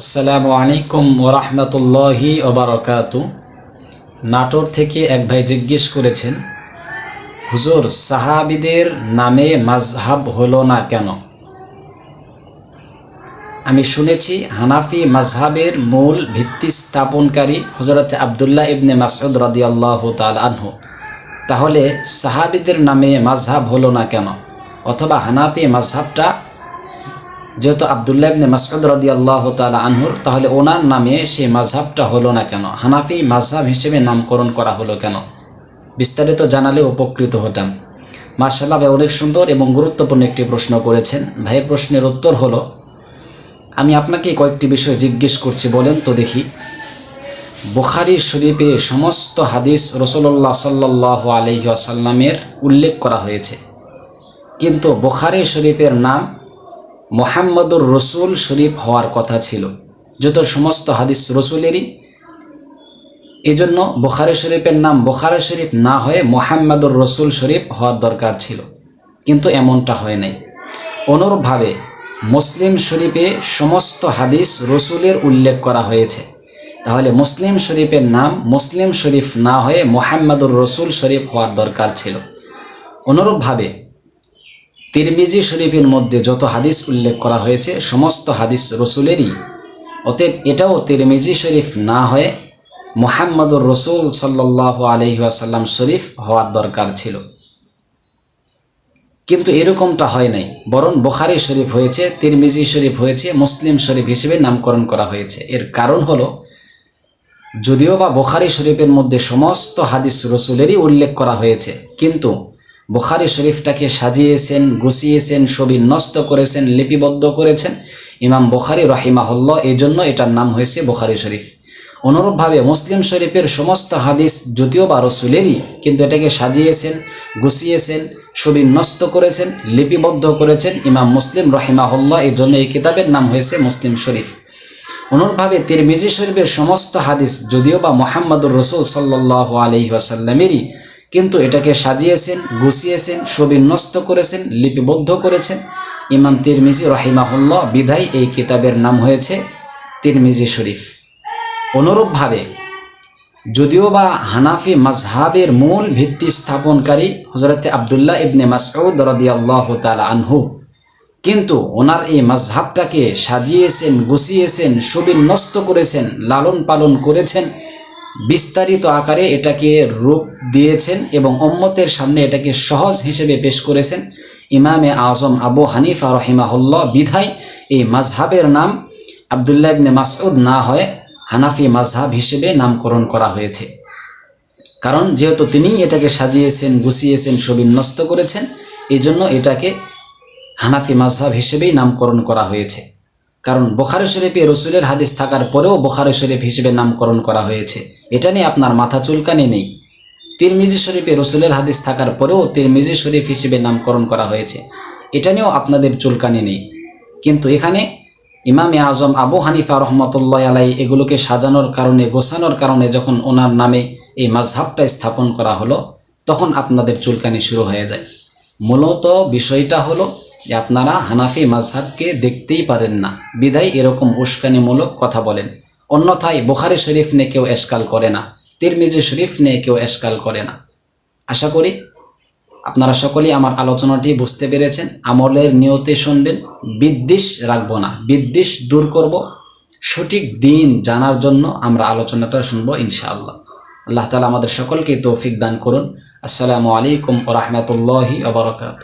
আসসালামু আলাইকুম ওরহমতুল্লাহি ওবরকাত। নাটোর থেকে এক ভাই জিজ্ঞেস করেছেন, হুজুর, সাহাবিদের নামে মাযহাব হলো না কেন? আমি শুনেছি, হানাফি মাযহাবের মূল ভিত্তি স্থাপনকারী হজরত আবদুল্লাহ ইবনে মাসউদ রাদিয়াল্লাহু তাআলা আনহু। তাহলে সাহাবিদের নামে মাযহাব হলো না কেন? অথবা হানাফি মাযহাবটা যেহেতু আবদুল্লাহ ইবনে মাসউদ আল্লাহ তাআলা আনহুর, তাহলে ওনার নামে সেই মাযহাবটা হলো না কেন? হানাফি মাযহাব হিসেবে নামকরণ করা হলো কেন? বিস্তারিত জানালে উপকৃত হতাম। মার্শাল্লাহ ভাই অনেক সুন্দর এবং গুরুত্বপূর্ণ একটি প্রশ্ন করেছেন। ভাইয়ের প্রশ্নের উত্তর হলো, আমি আপনাকে কয়েকটি বিষয় জিজ্ঞেস করছি, বলেন তো দেখি। বুখারি শরীফে সমস্ত হাদিস রসল্লাহ সাল্লাহ আলহি আসাল্লামের উল্লেখ করা হয়েছে। কিন্তু বুখারি শরীফের নাম মোহাম্মদুর রসুল শরীফ হওয়ার কথা ছিল। যত সমস্ত হাদিস রসুলেরই। এজন্য বোখারে শরীফের নাম বোখারে শরীফ না হয়ে মোহাম্মদুর রসুল শরীফ হওয়ার দরকার ছিল। কিন্তু এমনটা হয় নাই। অনুরূপভাবে মুসলিম শরীফে সমস্ত হাদিস রসুলের উল্লেখ করা হয়েছে। তাহলে মুসলিম শরীফের নাম মুসলিম শরীফ না হয়ে মোহাম্মদুর রসুল শরীফ হওয়ার দরকার ছিল। অনুরূপভাবে তিরমিজি শরীফের মধ্যে যত হাদিস উল্লেখ করা হয়েছে, সমস্ত হাদিস রসুলেরই। অতএব এটাও তিরমিজি শরীফ না হয়ে মোহাম্মদুর রসুল সাল্লাহ আলহিহাসাল্লাম শরীফ হওয়ার দরকার ছিল। কিন্তু এরকমটা হয় নাই, বরং বোখারি শরীফ হয়েছে, তিরমিজি শরীফ হয়েছে, মুসলিম শরীফ হিসেবে নামকরণ করা হয়েছে। এর কারণ হলো, যদিও বা বোখারি শরীফের মধ্যে সমস্ত হাদিস রসুলেরই উল্লেখ করা হয়েছে, কিন্তু বুখারি শরীফটাকে সাজিয়েছেন, গুছিয়েছেন ছবি নষ্ট করেছেন, লিপিবদ্ধ করেছেন। ইমাম বুখারি রহিমাহল্লা এই জন্য এটার নাম হয়েছে বুখারি শরীফ। অনুরূপভাবে মুসলিম শরীফের সমস্ত হাদিস যদিও বা রসুলেরই, কিন্তু এটাকে সাজিয়েছেন, গুছিয়েছেন ছবি নষ্ট করেছেন, লিপিবদ্ধ করেছেন ইমাম মুসলিম রহিমাহল্লা এই জন্য এই কিতাবের নাম হয়েছে মুসলিম শরীফ। অনুরূপভাবে তিরমিজি শরীফের সমস্ত হাদিস যদিও বা মোহাম্মদুর রসুল সাল্লাহ আলহি আসাল্লামেরই কিন্তু এটাকে সাজিয়েছেন, গুছিয়েছেন, সবিন্যস্ত করেছেন, লিপিবদ্ধ করেছেন। ইমাম তিরমিজি রহিমাহুল্লাহ বিধাই এই কিতাবের নাম হয়েছে তিরমিজি শরীফ। অনুরূপভাবে, যদিও বা হানাফি মাজহাবের মূল ভিত্তি স্থাপনকারী হজরত আবদুল্লাহ ইবনে মাসউদ রদিয়াল্লাহ তালা আনহু, কিন্তু ওনার এই মাজহাবটাকে সাজিয়েছেন, গুছিয়েছেন, সুবিন্যস্ত করেছেন লালন পালন করেছেন বিস্তারিত আকারে এটাকে রূপ দিয়েছেন এবং অম্মতের সামনে এটাকে সহজ হিসেবে পেশ করেছেন। ইমামে আজম আবু হানিফা রহিমাহুল্লাহ বিধায় এই মাঝহাবের নাম আবদুল্লাহ ইবনে মাসউদ না হয়ে হানাফি মাঝহাব হিসেবে নামকরণ করা হয়েছে। কারণ যেহেতু তিনি এটাকে সাজিয়েছেন, গুছিয়েছেন, সবিন্যস্ত করেছেন এই জন্য এটাকে হানাফি মাঝহাব হিসেবেই নামকরণ করা হয়েছে। কারণ বোখারে শরীফে রসুলের হাদিস থাকার পরেও বোখারে শরীফ হিসেবে নামকরণ করা হয়েছে। এটা নিয়ে আপনার মাথা চুলকানি নেই। তিরমিজি শরীফে রসুলের হাদিস থাকার পরেও তিরমিজি শরীফ হিসেবে নামকরণ করা হয়েছে। এটা নিয়েও আপনাদের চুলকানি নেই। কিন্তু এখানে ইমামে আজম আবু হানিফা রহমতুল্লাহ আলাই এগুলোকে সাজানোর কারণে, গোছানোর কারণে যখন ওনার নামে এই মাঝহাবটা স্থাপন করা হলো, তখন আপনাদের চুলকানি শুরু হয়ে যায়। মূলত বিষয়টা হলো যে আপনারা হানাফি মাঝহাবকে দেখতেই পারেন না। বিদায় এরকম উস্কানিমূলক কথা বলেন। অন্যথায় বোখারি শরীফ নিয়ে কেউ এসকাল করে না, তিরমিজি শরীফ নিয়ে কেউ এসকাল করে না। আশা করি আপনারা সকলেই আমার আলোচনাটি বুঝতে পেরেছেন, আমলের নিয়তে শুনবেন, বিদ্বেষ রাখব না, বিদ্বেষ দূর করব। সঠিক দিন জানার জন্য আমরা আলোচনাটা শুনব ইনশাআল্লাহ। আল্লাহ তালা আমাদের সকলকে তৌফিক দান করুন। আসসালামু আলাইকুম রহমতুল্লাহি আবরকাত